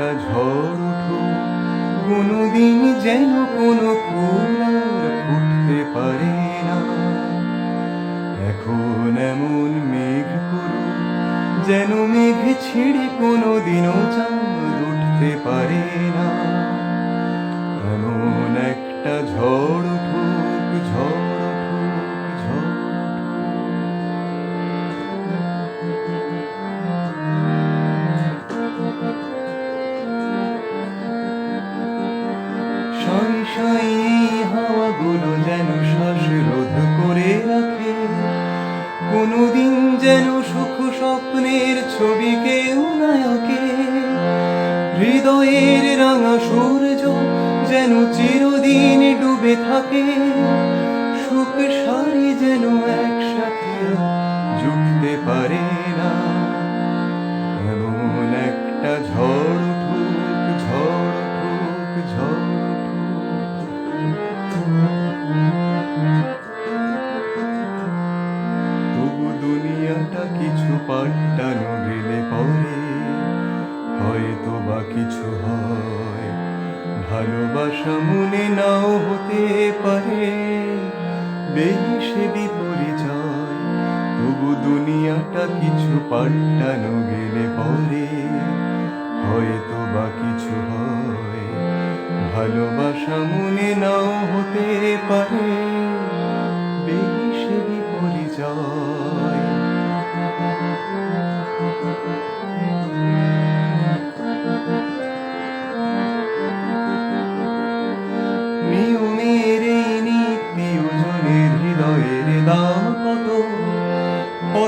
একটা ঝড় উঠুক, কোনোদিন যেন কোনো ফুল আর পারে না। এখন এমন মেঘ করুক, যেন মেঘ ছিঁড়ে কোনোদিনও চাঁদ উঠতে পারে না। এমন একটা ঝড় উঠুক, ঝড় যেন শ্বাস রোধ করে রাখে। কোনোদিন যেন সুখ স্বপ্নের ছবি কেউ নায়কে হৃদয়ের রাঙা সূর্য যেন চিরদিন ডুবে থাকে। সুখ সারি যেন একসাথে কিছু হয়। ভালোবাসা মনে নাও হতে পারে, বেশি বিপরিচয়। তবু দুনিয়াটা কিছু পাল্টানো গেলে পরে হয়তো বা কিছু হয়। ভালোবাসা মনে নাও হতে পারে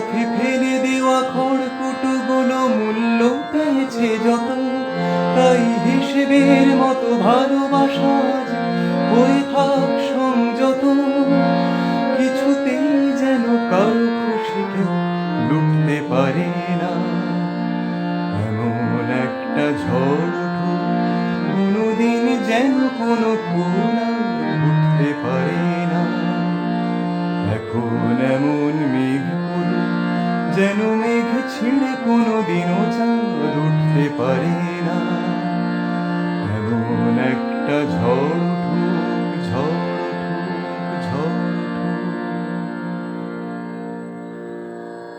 পথে ফেলে দেওয়া খড়কুটোগুলো মূল্য পেয়েছে যত তাই হিসেবের মতো ভালোবাসা হয়ে থাক সংযত কিছুতেই যেন কারও পারে না। এমন একটা ঝড় কোনোদিন যেন কোনো আর উঠতে পারে যেন মেঘ ছিঁড়ে কোনো দিনও চাঁদ উঠতে পারে না। এমন একটা ঝড়